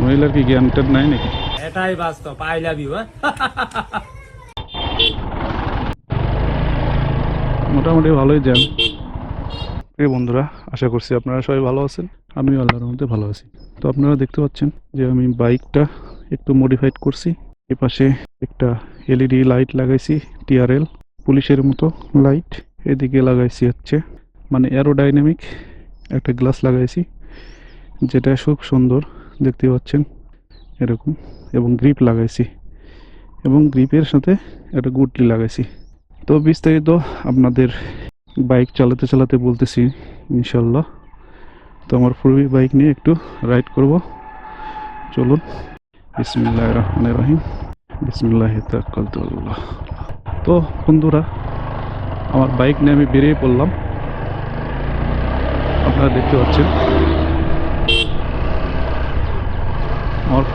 মহিলার কি জ্ঞান ট্যান নাই নাকি? এটাই বাস্তব আই লাভ ইউ মোটামুটি ভালোই জ্যাম প্রিয় বন্ধুরা আশা করছি আপনারা সবাই ভালো আছেন। আমিও আল্লাহর মধ্যে ভালো আছি। তো আপনারা দেখতে পাচ্ছেন যে আমি বাইকটা একটু মডিফাইড করছি। এপাশে একটা এলইডি লাইট লাগাইছি টিআরএল পুলিশের মতো লাইট এদিকে লাগাইছি হচ্ছে মানে অ্যারোডাইনামিক একটা গ্লাস লাগাইছি। যেটা খুব সুন্দর দেখতে পাচ্ছেন, এরকম, এবং গ্রিপ লাগাইছি, এবং গ্রিপের সাথে একটা গুটলি লাগাইছি। তো বিস্তারিত আপনাদের বাইক চালাতে চালাতে বলতেছি ইনশাল্লাহ তো আমার ফুরবি বাইক নিয়ে একটু রাইড করব। চলুন বিসমিল্লাহ রহমান রহিম বিসমিল্লাহ তাকাল্লাহ তো বন্ধুরা, আমার বাইক নিয়ে আমি বেরিয়ে পড়লাম। আপনারা দেখতে পাচ্ছেন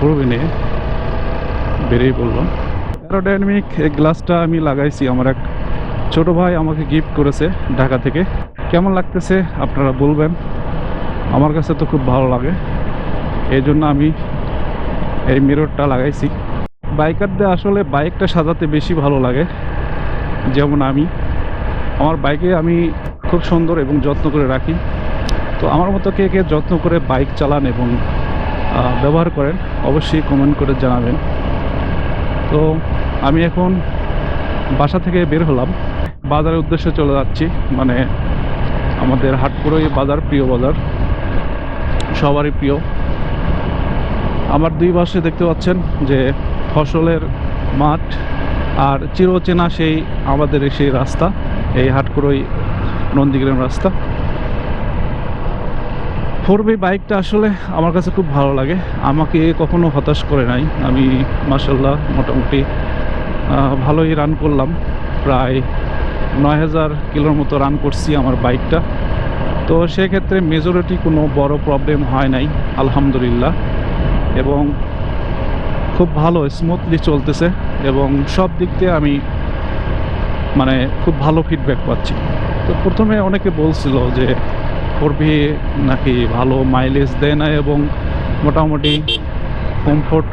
নিয়ে বেরিয়ে পড়লাম। অ্যারোডাইনামিক গ্লাসটা আমি লাগাইছি, আমার এক ছোট ভাই আমাকে গিফট করেছে ঢাকা থেকে। কেমন লাগতেছে আপনারা বলবেন? আমার কাছে তো খুব ভালো লাগে। এই জন্য আমি এই মিররটা লাগাইছি। বাইকারদের আসলে বাইকটা সাজাতে বেশি ভালো লাগে। যেমন আমি। আমার বাইকে আমি খুব সুন্দর এবং যত্ন করে রাখি। তো আমার মতো কে কে যত্ন করে বাইক চালান এবং ব্যবহার করেন, অবশ্যই কমেন্ট করে জানাবেন। তো আমি এখন বাসা থেকে বের হলাম। বাজারের উদ্দেশ্যে চলে যাচ্ছি মানে আমাদের হাটপুরই বাজার, প্রিয় বাজার। সবারই প্রিয়। আমার দুই পাশে দেখতে পাচ্ছেন যে ফসলের মাঠ আর চিরচেনা সেই আমাদের সেই রাস্তা, এই হাটকুড়োই নন্দীগ্রাম রাস্তা। ফোর বি বাইকটা আসলে আমার কাছে খুব ভালো লাগে। আমাকে কখনো হতাশ করে নাই। আমি মাসাল্লাহ মোটামুটি ভালোই রান করলাম। প্রায় নয় হাজার কিলোর মতো রান করছি আমার বাইকটা। তো সেক্ষেত্রে মেজরিটি কোনো বড় প্রবলেম হয় নাই, আলহামদুলিল্লাহ। এবং খুব ভালো স্মুথলি চলতেছে এবং সব দিক দিয়ে আমি মানে খুব ভালো ফিডব্যাক পাচ্ছি। তো প্রথমে অনেকে বলছিল যে ফোরভি নাকি ভালো মাইলেজ দেয় না এবং মোটামুটি কমফোর্ট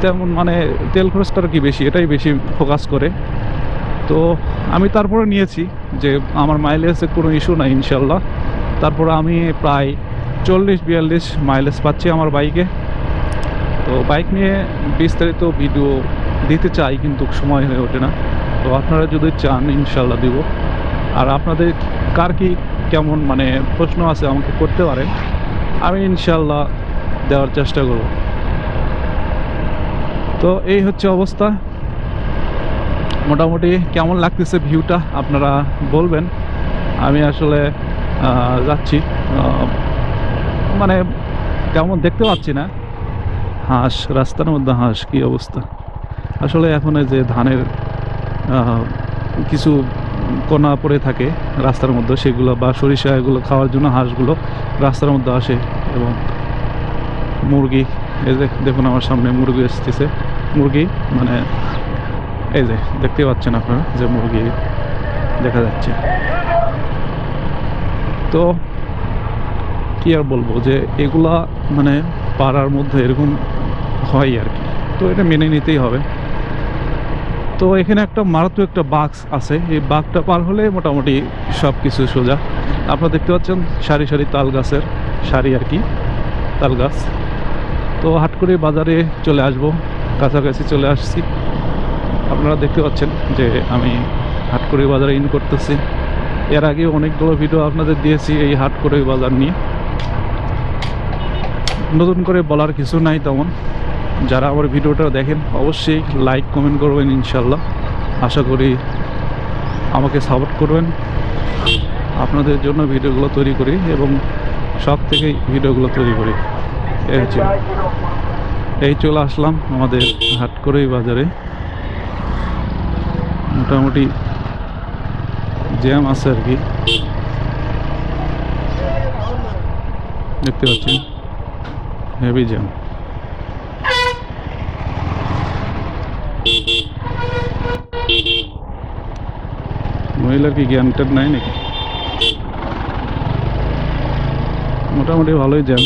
তেমন মানে তেল খরচটা আর কি বেশি, এটাই বেশি ফোকাস করে। তো আমি তারপরে নিয়েছি যে আমার মাইলেজে কোনো ইস্যু নাই ইনশাল্লাহ তারপরে আমি প্রায় চল্লিশ বিয়াল্লিশ মাইলেজ পাচ্ছি আমার বাইকে তো বাইক নিয়ে বিস্তারিত ভিডিও দিতে চাই কিন্তু সময় হয়ে ওঠে না। তো আপনারা যদি চান ইনশাল্লাহ দিব। আর আপনাদের কার কি কেমন মানে প্রশ্ন আছে আমাকে করতে পারেন আমি ইনশাল্লাহ দেওয়ার চেষ্টা করব। তো এই হচ্ছে অবস্থা। মোটামুটি কেমন লাগতেছে ভিউটা আপনারা বলবেন। আমি আসলে যাচ্ছি। মানে কেমন দেখতে পাচ্ছি না। হাঁস, রাস্তার মধ্যে হাঁস, কি অবস্থা? আসলে এখন যে ধানের কিছু কোনা পড়ে থাকে রাস্তার মধ্যে, সেগুলো বা সরিষা এগুলো খাওয়ার জন্য হাঁসগুলো রাস্তার মধ্যে আসে এবং মুরগি, এই যে দেখুন আমার সামনে মুরগি এসতেছে মুরগি মানে এই যে দেখতে পাচ্ছেন আপনারা যে মুরগি দেখা যাচ্ছে। তো কি আর বলব যে এগুলা মানে পাড়ার মধ্যে এরকম হয় আর কি। তো এটা মেনে নিতেই হবে। তো এখানে একটা মারাত্মক একটা বাঘ আছে। এই বাঘটা পার হলে মোটামুটি সব কিছু সোজা। আপনারা দেখতে পাচ্ছেন সারি সারি তাল গাছের সারি আর কি, তাল গাছ। তো হাট করে বাজারে চলে আসব, কাছাকাছি চলে আসছি। আপনারা দেখতে পাচ্ছেন যে আমি হাট করে বাজারে ইন করতেছি। এর আগে অনেকগুলো ভিডিও আপনাদের দিয়েছি এই হাট করে বাজার নিয়ে। নতুন করে বলার কিছু নাই তেমন। যারা আমার ভিডিওটা দেখেন, অবশ্যই লাইক কমেন্ট করবেন ইনশাল্লাহ আশা করি আমাকে সাপোর্ট করবেন। আপনাদের জন্য ভিডিওগুলো তৈরি করি এবং সব থেকেই ভিডিওগুলো তৈরি করি। এই এই চলে আসলাম আমাদের হাটকড়ই বাজারে। মোটামুটি জ্যাম আছে আর কি। দেখতে পাচ্ছেন? হেভি জ্যাম মহিলার কি জ্ঞান ট্যান নাই নাকি? মোটামুটি ভালোই জ্যাম